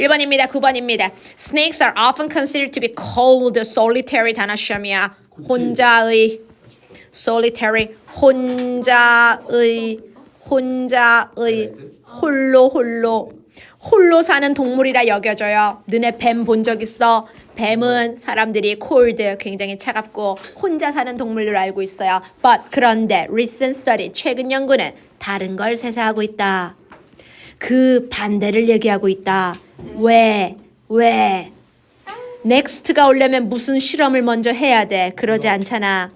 1번입니다. 9번입니다. Snakes are often considered to be cold, solitary 단어 시험이야. 혼자의 solitary 혼자의 혼자의 홀로 홀로 홀로 사는 동물이라 여겨져요. 너네 뱀본 적 있어? 뱀은 사람들이 cold 굉장히 차갑고 혼자 사는 동물로 알고 있어요. But 그런데 recent study 최근 연구는 다른 걸 세사하고 있다. 그 반대를 얘기하고 있다. 왜? 왜? next가 오려면 무슨 실험을 먼저 해야 돼? 그러지 않잖아.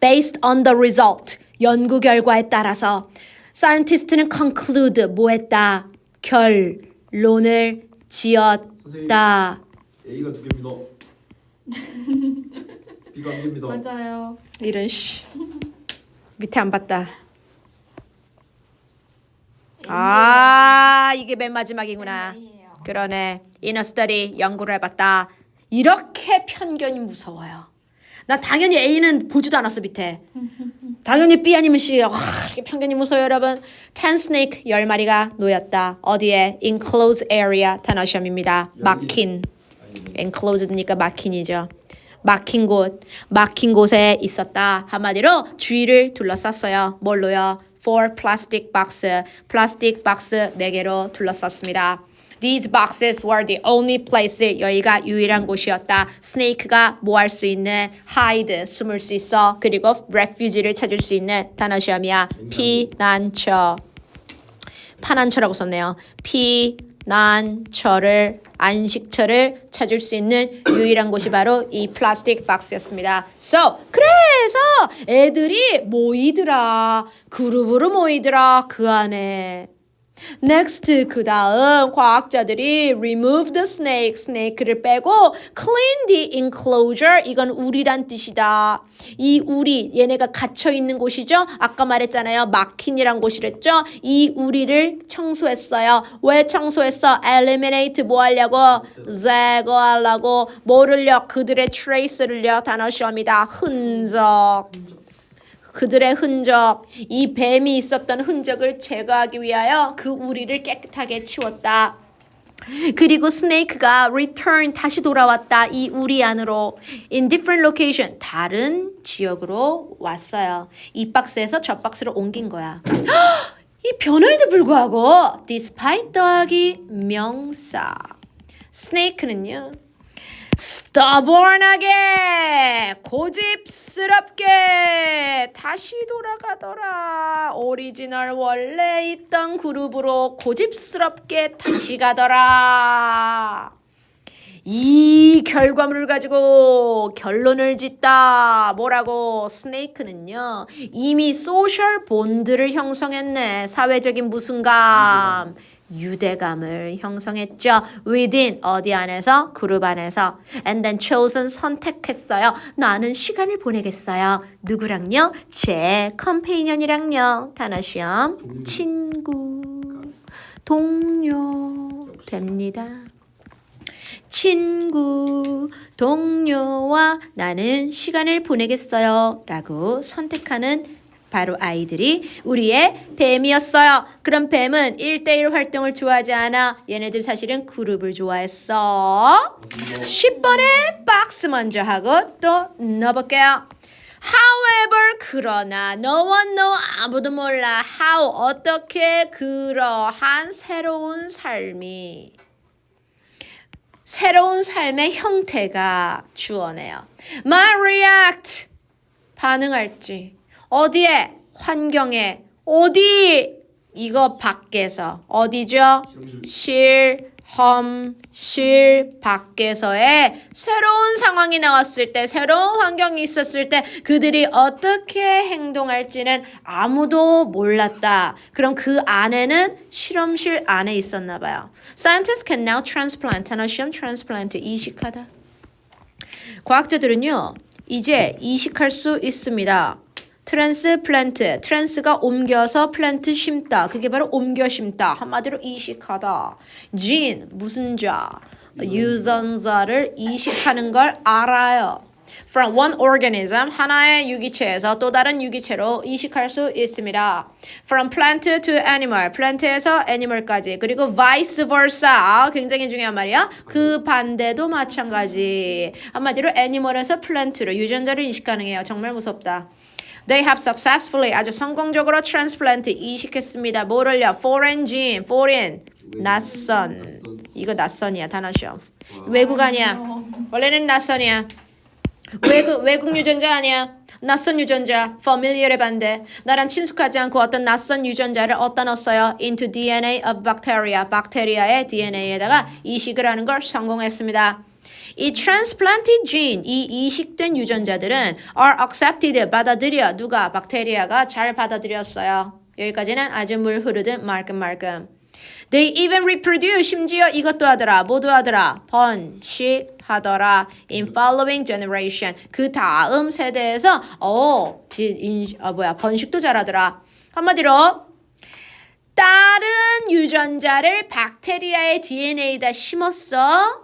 based on the result 연구 결과에 따라서 scientist는 conclude 뭐 했다 결론을 지었다 A가 두 개입니다. B가 한 개입니다. 맞아요. 이런 씨 밑에 안 봤다 아 이게 맨 마지막이구나. 아니에요. 그러네. Inner study 연구를 해봤다. 이렇게 편견이 무서워요. 나 당연히 A는 보지도 않았어 밑에. 당연히 B 아니면 C. 와, 이렇게 편견이 무서워요 여러분. Ten snake 열 마리가 놓였다. 어디에? Enclosed area 단어 시험입니다. 막힌. Enclosed니까 막힌이죠. 막힌 곳. 막힌 곳에 있었다. 한마디로 주위를 둘러쌌어요. 뭘로요 four plastic box 플라스틱 박스 네 개로 둘러쌌습니다 These boxes were the only place 여기가 유일한 곳이었다. 스네이크가 뭐 할 수 있는 hide 숨을 수 있어. 그리고 refuge를 찾을 수 있는 단어 시험이야. 피난처. 파난처라고 썼네요. 피난처를 안식처를 찾을 수 있는 유일한 곳이 바로 이 플라스틱 박스였습니다. So 그래서 애들이 모이더라. 그룹으로 모이더라. 그 안에. Next 그 다음 과학자들이 remove the snake snake를 빼고 clean the enclosure 이건 우리란 뜻이다. 이 우리 얘네가 갇혀 있는 곳이죠. 아까 말했잖아요. 막힌이란 곳이랬죠. 이 우리를 청소했어요. 왜 청소했어? eliminate 뭐 하려고? 제거하려고 뭐를요? 그들의 trace를요. 단어 시험이다. 흔적. 그들의 흔적, 이 뱀이 있었던 흔적을 제거하기 위하여 그 우리를 깨끗하게 치웠다. 그리고 스네이크가 return 다시 돌아왔다. 이 우리 안으로 in different location 다른 지역으로 왔어요. 이 박스에서 저 박스로 옮긴 거야. 이 변화에도 불구하고 despite 더하기 명사 스네이크는요. Stubborn하게 고집스럽게 다시 돌아가더라. 오리지널 원래 있던 그룹으로 고집스럽게 다시 가더라. 이 결과물을 가지고 결론을 짓다. 뭐라고? 스네이크는요. 이미 소셜 본드를 형성했네. 사회적인 무슨 감? 유대감을 형성했죠. within 어디 안에서 그룹 안에서 and then chosen 선택했어요. 나는 시간을 보내겠어요. 누구랑요? 제 컴페이년이랑요. 단어 시험 친구 동료 됩니다. 친구, 동료와 나는 시간을 보내겠어요. 라고 선택하는 바로 아이들이 우리의 뱀이었어요. 그럼 뱀은 1대1 활동을 좋아하지 않아. 얘네들 사실은 그룹을 좋아했어. 10번에 박스 먼저 하고 또 넣어볼게요. However, 그러나 no one know 아무도 몰라 how 어떻게 그러한 새로운 삶이 새로운 삶의 형태가 주어네요. My react 반응할지 어디에 환경에 어디 이거 밖에서 어디죠? 실 험 실 밖에서의 새로운 상황이 나왔을 때 새로운 환경이 있었을 때 그들이 어떻게 행동할지는 아무도 몰랐다. 그럼 그 안에는 실험실 안에 있었나 봐요. Scientists can now transplant 하나 시험 transplant 이식하다. 과학자들은요 이제 이식할 수 있습니다. 트랜스플랜트, 트랜스가 옮겨서 플랜트 심다. 그게 바로 옮겨 심다. 한마디로 이식하다. 진, 무슨 자, 유전자를 이식하는 걸 알아요. from one organism 하나의 유기체에서 또 다른 유기체로 이식할 수 있습니다. from plant to animal plant에서 animal까지 그리고 vice versa 아, 굉장히 중요한 말이야. 그 반대도 마찬가지. 한마디로 animal에서 plant로 유전자를 이식 가능해요. 정말 무섭다. They have successfully 아주 성공적으로 transplant 이식했습니다. 뭐를요? Foreign gene, foreign 낯선. 이거 낯선이야 단어 시험. 외국 아니야. 원래는 낯선이야. 외국 외국 유전자 아니야. 낯선 유전자, familiar의 반대. 나랑 친숙하지 않고 어떤 낯선 유전자를 어디다 넣었어요? into DNA of bacteria. 박테리아의 DNA에다가 이식을 하는 걸 성공했습니다. 이 transplanted gene, 이 이식된 유전자들은 are accepted, 받아들여. 누가? 박테리아가 잘 받아들였어요. 여기까지는 아주 물 흐르듯 말끔말끔. They even reproduce, 심지어 이것도 하더라. 뭐도 하더라. 번식하더라. In following generation. 그 다음 세대에서 어, 지- 인, 아 뭐야 번식도 잘하더라. 한마디로 다른 유전자를 박테리아의 DNA에다 심었어.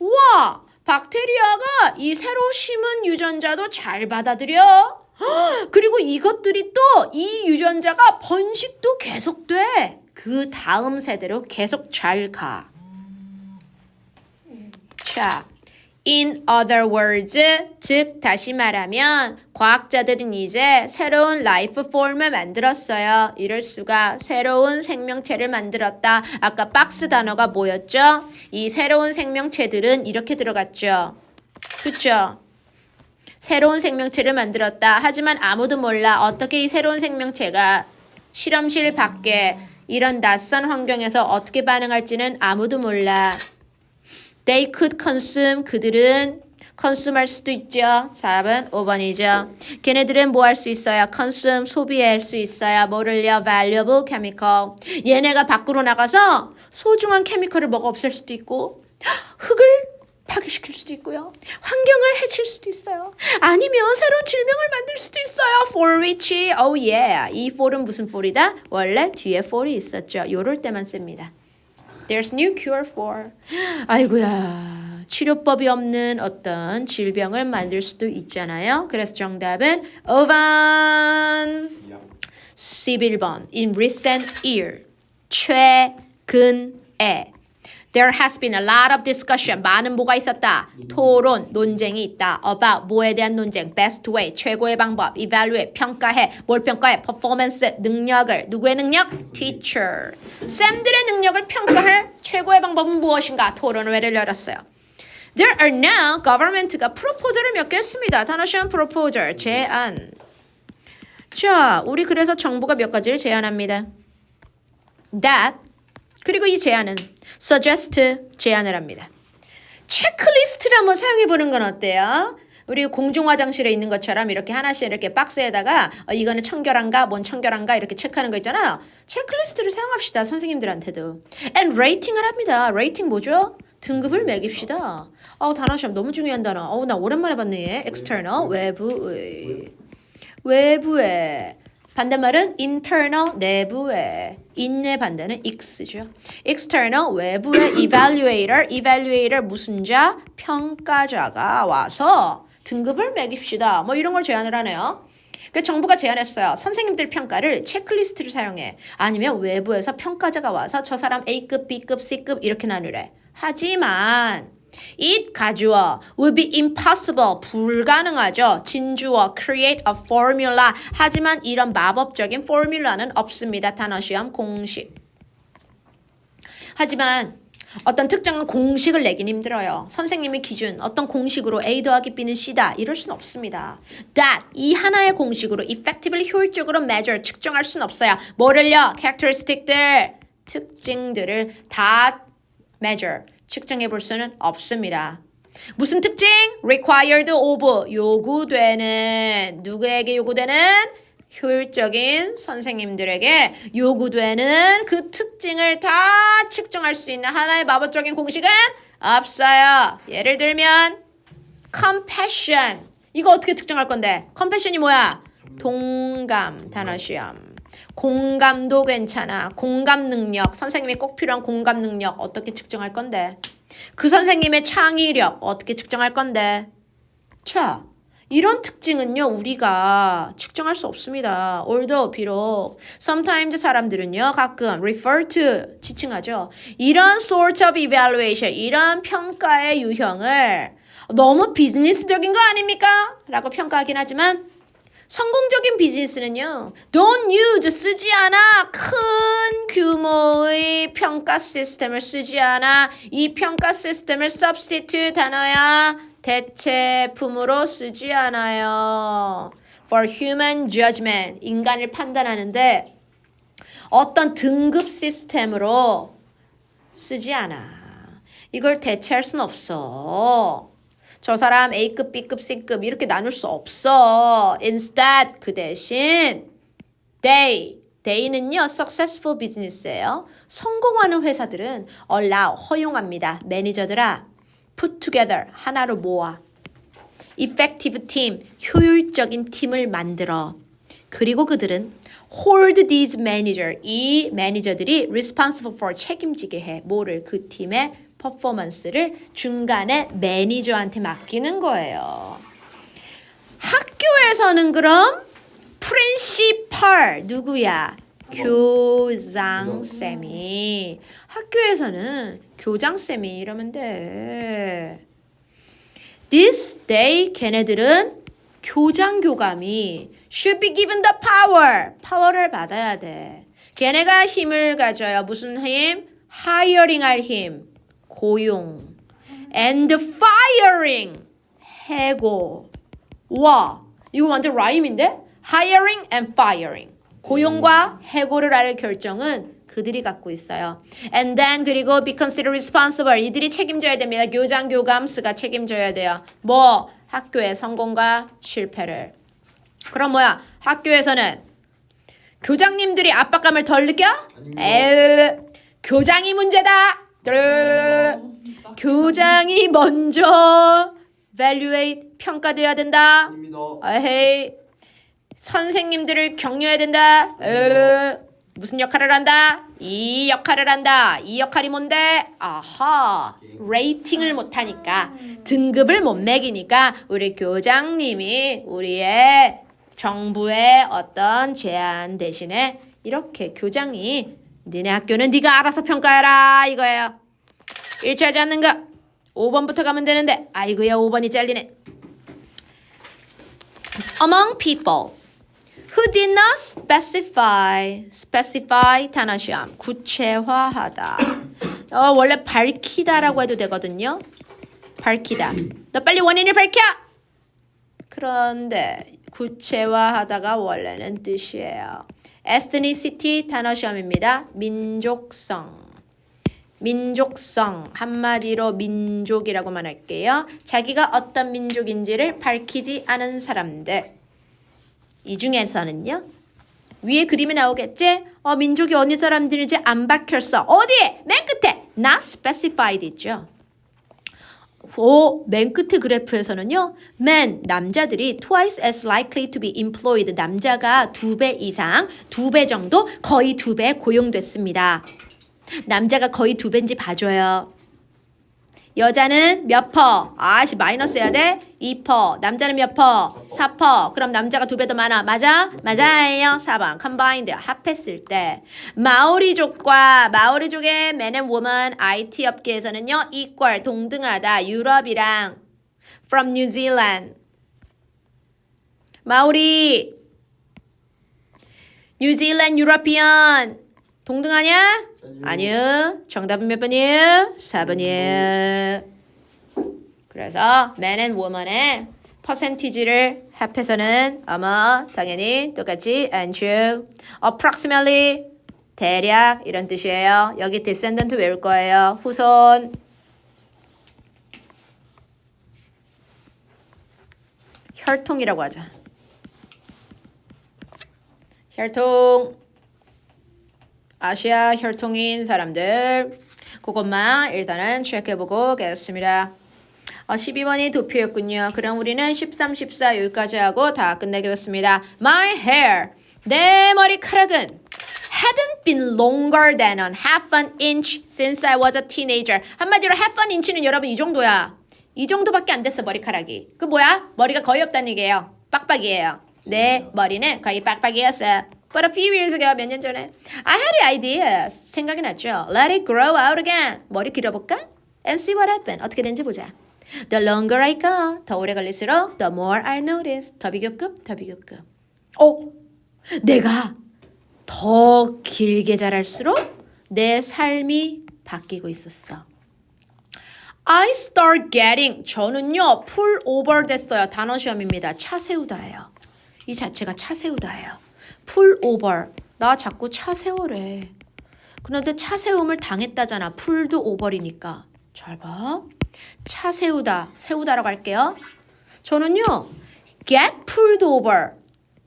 와, 박테리아가 이 새로 심은 유전자도 잘 받아들여. 헉, 그리고 이것들이 또 이 유전자가 번식도 계속 돼. 그 다음 세대로 계속 잘 가. 자, in other words, 즉 다시 말하면 과학자들은 이제 새로운 라이프 폼을 만들었어요. 이럴 수가 새로운 생명체를 만들었다. 아까 박스 단어가 뭐였죠? 이 새로운 생명체들은 이렇게 들어갔죠. 그쵸? 새로운 생명체를 만들었다. 하지만 아무도 몰라 어떻게 이 새로운 생명체가 실험실 밖에 이런 낯선 환경에서 어떻게 반응할지는 아무도 몰라. They could consume. 그들은 consume 할 수도 있죠. 4번, 5번이죠. 걔네들은 뭐 할 수 있어요? consume, 소비할 수 있어요. 뭐를요? valuable chemical. 얘네가 밖으로 나가서 소중한 케미컬을 먹어 없앨 수도 있고, 흙을 파괴시킬 수도 있고요. 환경을 해칠 수도 있어요. 아니면 새로운 질병을 만들 수도 있어요. For which, oh yeah. 이 for은 무슨 for이다? 원래 뒤에 for이 있었죠. 요럴 때만 씁니다. There's new cure for. 아이고야. 치료법이 없는 어떤 질병을 만들 수도 있잖아요. 그래서 정답은 5번. 11번. In recent year. 최근에. There has been a lot of discussion. 많은 뭐가 있었다. 토론, 논쟁이 있다. About 뭐에 대한 논쟁. Best way, 최고의 방법. Evaluate, 평가해. 뭘 평가해? Performance, 능력을. 누구의 능력? Teacher. 쌤들의 능력을 평가할 최고의 방법은 무엇인가? 토론회를 열었어요. There are now government가 프로포저를 몇 개 했습니다. 단어 시험 프로포저 제안. 자, 우리 그래서 정부가 몇 가지를 제안합니다. That 그리고 이 제안은 suggest 제안을 합니다. 체크리스트를 한번 사용해 보는 건 어때요? 우리 공중 화장실에 있는 것처럼 이렇게 하나씩 이렇게 박스에다가 어, 이거는 청결한가, 뭔 청결한가 이렇게 체크하는 거 있잖아요. 체크리스트를 사용합시다 선생님들한테도. And rating을 합니다. 레이팅 뭐죠? 등급을 매깁시다. 어 단어 시험 너무 중요한 단어. 어 나 오랜만에 봤네. 얘. external 외부의 외부의 반대말은 internal 내부의 인내 반대는 x죠. external 외부의 evaluator evaluator 무슨 자 평가자가 와서 등급을 매깁시다. 뭐 이런 걸 제안을 하네요. 그 정부가 제안했어요. 선생님들 평가를 체크리스트를 사용해. 아니면 외부에서 평가자가 와서 저 사람 A급, B급, C급 이렇게 나누래. 하지만 it 가주어 would be impossible 불가능하죠. 진주어 create a formula 하지만 이런 마법적인 포뮬라는 없습니다. 단어 시험 공식. 하지만 어떤 특정한 공식을 내긴 힘들어요. 선생님의 기준, 어떤 공식으로 A 더하기 B는 C다. 이럴 수는 없습니다. That, 이 하나의 공식으로 effectively 효율적으로 measure, 측정할 수는 없어요. 뭐를요? characteristic들, 특징들을 다 measure, 측정해 볼 수는 없습니다. 무슨 특징? required of, 요구되는, 누구에게 요구되는? 효율적인 선생님들에게 요구되는 그 특징을 다 측정할 수 있는 하나의 마법적인 공식은 없어요. 예를 들면 compassion 이거 어떻게 특정할 건데? compassion이 뭐야? 동감 단어 시험. 공감도 괜찮아. 공감 능력. 선생님이 꼭 필요한 공감 능력 어떻게 측정할 건데? 그 선생님의 창의력 어떻게 측정할 건데? 자, 이런 특징은요, 우리가 측정할 수 없습니다. although, 비록, sometimes 사람들은요, 가끔 refer to, 지칭하죠. 이런 sort of evaluation, 이런 평가의 유형을 너무 비즈니스적인 거 아닙니까? 라고 평가하긴 하지만, 성공적인 비즈니스는요, don't use, 쓰지 않아. 큰 규모의 평가 시스템을 쓰지 않아. 이 평가 시스템을 substitute 단어야. 대체품으로 쓰지 않아요. For human judgment. 인간을 판단하는데 어떤 등급 시스템으로 쓰지 않아. 이걸 대체할 순 없어. 저 사람 A급, B급, C급 이렇게 나눌 수 없어. Instead 그 대신 they they는요 successful business예요. 성공하는 회사들은 allow 허용합니다. 매니저들아 put together 하나로 모아 effective team 효율적인 팀을 만들어 그리고 그들은 hold these manager 이 매니저들이 responsible for 책임지게 해 뭐를 그 팀의 퍼포먼스를 중간에 매니저한테 맡기는 거예요. 학교에서는 그럼 프린시펄 누구야? 교장 쌤이 학교에서는 교장 쌤이 이러면 돼. This day 걔네들은 교장 교감이 should be given the power. 파워를 받아야 돼. 걔네가 힘을 가져요. 무슨 힘? hiring 할 힘. 고용. and firing. 해고. 와, 이거 완전 라임인데? hiring and firing. 고용과 해고를 할 결정은 그들이 갖고 있어요. And then 그리고 be considered responsible. 이들이 책임져야 됩니다. 교장 교감스가 책임져야 돼요. 뭐 학교의 성공과 실패를. 그럼 뭐야? 학교에서는 교장님들이 압박감을 덜 느껴? 에 교장이 문제다. 들. 교장이 먼저 evaluate 평가돼야 된다. 에헤이 선생님들을 격려해야 된다. 으, 무슨 역할을 한다? 이 역할을 한다. 이 역할이 뭔데? 아하 레이팅을 못 하니까 등급을 못 매기니까 우리 교장님이 우리의 정부의 어떤 제안 대신에 이렇게 교장이 니네 학교는 네가 알아서 평가해라 이거예요. 일치하지 않는 거. 5번부터 가면 되는데 아이고야 5번이 잘리네. among people who did not specify specify 단어 시험. 구체화하다. 어, 원래 밝히다라고 해도 되거든요. 밝히다. 너 빨리 원인을 밝혀! 그런데 구체화하다가 원래는 뜻이에요 ethnicity 단어 시험입니다 민족성 민족성 한마디로 민족이라고만 할게요. 자기가 어떤 민족인지를 밝히지 않은 사람들. 이 중에서는요. 위에 그림에 나오겠지? 어, 민족이 어느 사람들인지 안 밝혔어. 어디에? 맨 끝에 not specified 있죠. 오, 맨 끝에 그래프에서는요. men 남자들이 twice as likely to be employed 남자가 두 배 이상, 두 배 정도, 거의 두 배 고용됐습니다. 남자가 거의 두 배인지 봐줘요. 여자는 몇 퍼? 아씨 마이너스 해야 돼? 2퍼. 남자는 몇 퍼? 4퍼. 그럼 남자가 두 배 더 많아. 맞아? 맞아요. 4번. 컴바인드 합했을 때 마오리족과 마오리족의 men and woman IT 업계에서는요. equal 동등하다. 유럽이랑 from New Zealand 마오리 뉴질랜드 유러피언 동등하냐? 아니요. 정답은 몇 번이에요? 4번이에요. 그래서 man and woman의 퍼센티지를 합해서는 아마 당연히 똑같이 and true. approximately 대략 이런 뜻이에요. 여기 descendant 외울 거예요. 후손. 혈통이라고 하자. 혈통. 아시아 혈통인 사람들 그것만 일단은 체크해보고 오겠습니다. 어, 12번이 도표였군요. 그럼 우리는 13, 14 여기까지 하고 다 끝내겠습니다. My hair 내 머리카락은 hadn't been longer than a half an inch since I was a teenager. 한마디로 half an inch는 여러분 이 정도야. 이 정도밖에 안 됐어 머리카락이. 그 뭐야? 머리가 거의 없다는 얘기예요. 빡빡이에요. 내 머리는 거의 빡빡이었어요. But a few years ago, 몇 년 전에 I had ideas. 생각이 났죠. Let it grow out again. 머리 길어볼까? And see what happened. 어떻게 되는지 보자. The longer I go, 더 오래 걸릴수록 the more I notice. 더 비교급, 더 비교급. 어? 내가 더 길게 자랄수록 내 삶이 바뀌고 있었어. I start getting 저는요 풀 오버 됐어요 단어 시험입니다 차 세우다예요 이 자체가 차 세우다예요 풀 오버 나 자꾸 차 세워래 그런데 차 세움을 당했다잖아. 풀도 오버이니까. 잘 봐 차 세우다. 세우다라고 할게요. 저는요 get pulled over.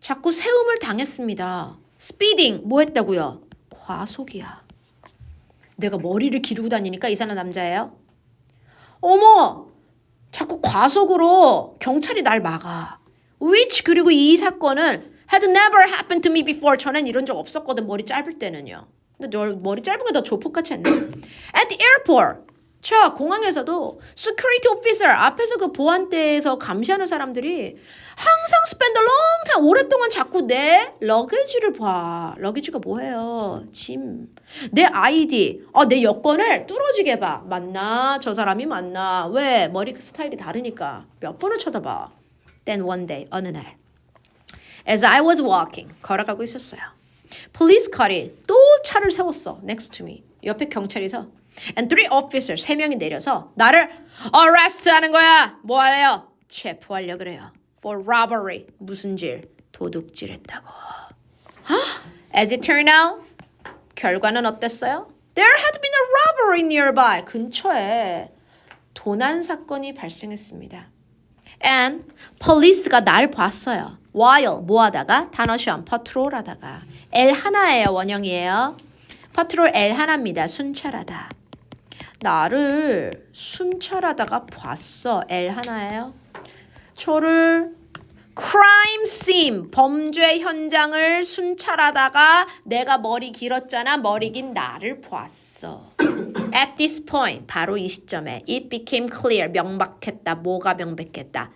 자꾸 세움을 당했습니다. speeding. 뭐 했다고요? 과속이야. 내가 머리를 기르고 다니니까 이 사람 남자예요. 어머! 자꾸 과속으로 경찰이 날 막아. Which 그리고 이 사건은 had never happened to me before. 전엔 이런 적 없었거든. 머리 짧을 때는요. 근데 너 머리 짧은 게 더 조폭같이 않네. At the airport. 자, 공항에서도 security officer 앞에서 그 보안대에서 감시하는 사람들이 항상 spend a long time 오랫동안 자꾸 내 러게지를 봐. 러게지가 뭐예요? 짐. 내 아이디, 어, 내 여권을 뚫어지게 봐. 맞나? 저 사람이 맞나? 왜? 머리 스타일이 다르니까. 몇 번을 쳐다봐. Then one day, 어느 날. As I was walking, 걸어가고 있었어요. Police car이 또 차를 세웠어. Next to me. 옆에 경찰이 서. And three officers, 세 명이 내려서 나를 arrest 하는 거야. 뭐 하래요? 체포하려 그래요. For robbery. 무슨 질? 도둑질 했다고. As it turned out, 결과는 어땠어요? There had been a robbery nearby. 근처에 도난 사건이 발생했습니다. And police가 날 봤어요. While 뭐 하다가 단어 시험 patrol 하다가 L 하나예요 원형이에요. patrol L 하나입니다. 순찰하다. 나를 순찰하다가 봤어. L 하나예요. 저를 crime scene 범죄 현장을 순찰하다가 내가 머리 길었잖아 머리 긴 나를 보았어. At this point 바로 이 시점에 it became clear 명백했다 뭐가 명백했다.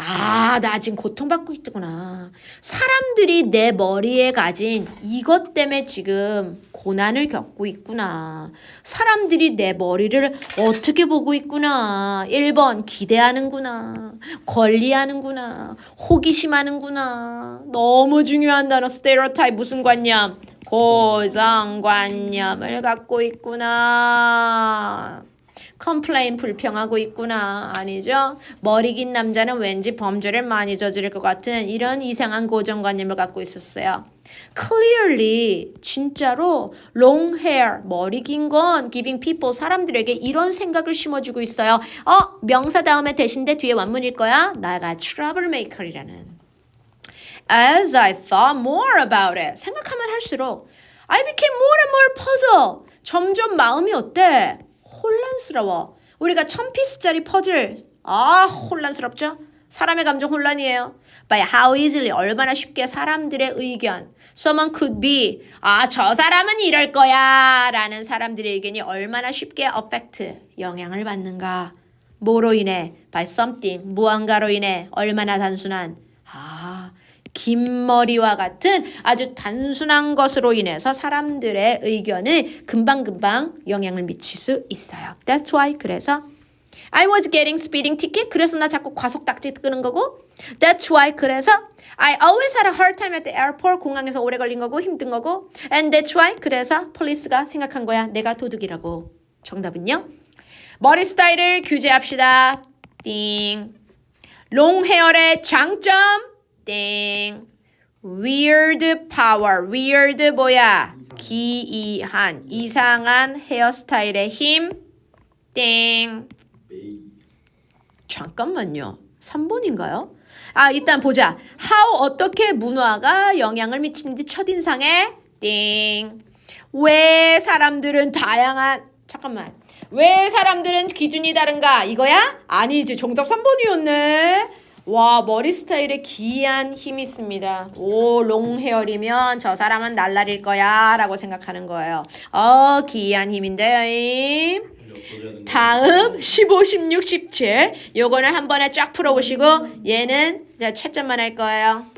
아, 나 지금 고통받고 있구나. 사람들이 내 머리에 가진 이것 때문에 지금 고난을 겪고 있구나. 사람들이 내 머리를 어떻게 보고 있구나. 1번, 기대하는구나. 권리하는구나. 호기심하는구나. 너무 중요한 단어, 스테레오타입 무슨 관념? 고정관념을 갖고 있구나. 컴플레인 불평하고 있구나. 아니죠? 머리 긴 남자는 왠지 범죄를 많이 저지를 것 같은 이런 이상한 고정관념을 갖고 있었어요. Clearly, 진짜로 long hair, 머리 긴 건 giving people, 사람들에게 이런 생각을 심어주고 있어요. 어, 명사 다음에 대신데 뒤에 완문일 거야. 나가 troublemaker이라는. As I thought more about it, 생각하면 할수록 I became more and more puzzled. 점점 마음이 어때? 혼란스러워. 우리가 천 피스짜리 퍼즐 아 혼란스럽죠? 사람의 감정 혼란이에요. By how easily 얼마나 쉽게 사람들의 의견 Someone could be 아 저 사람은 이럴 거야 라는 사람들의 의견이 얼마나 쉽게 affect 영향을 받는가 뭐로 인해 by something 무언가로 인해 얼마나 단순한 아 긴 머리와 같은 아주 단순한 것으로 인해서 사람들의 의견을 금방금방 영향을 미칠 수 있어요. That's why 그래서 I was getting speeding ticket. 그래서 나 자꾸 과속 딱지 끄는 거고. That's why 그래서 I always had a hard time at the airport. 공항에서 오래 걸린 거고 힘든 거고. And that's why 그래서 폴리스가 생각한 거야. 내가 도둑이라고. 정답은요? 머리 스타일을 규제합시다. 띵. 롱 헤어의 장점. 땡. weird power. weird 뭐야? 기이한, 이상한 헤어스타일의 힘. 땡. 잠깐만요. 3번인가요? 아, 일단 보자. how 어떻게 문화가 영향을 미치는지 첫인상에 띵. 왜 사람들은 다양한 잠깐만. 왜 사람들은 기준이 다른가? 이거야? 아니지. 정답 3번이었네. 와, 머리 스타일에 기이한 힘이 있습니다. 오, 롱 헤어리면 저 사람은 날라릴 거야. 라고 생각하는 거예요. 어, 기이한 힘인데요. 다음 15, 16, 17 요거는 한 번에 쫙 풀어보시고 얘는 자, 채점만 할 거예요.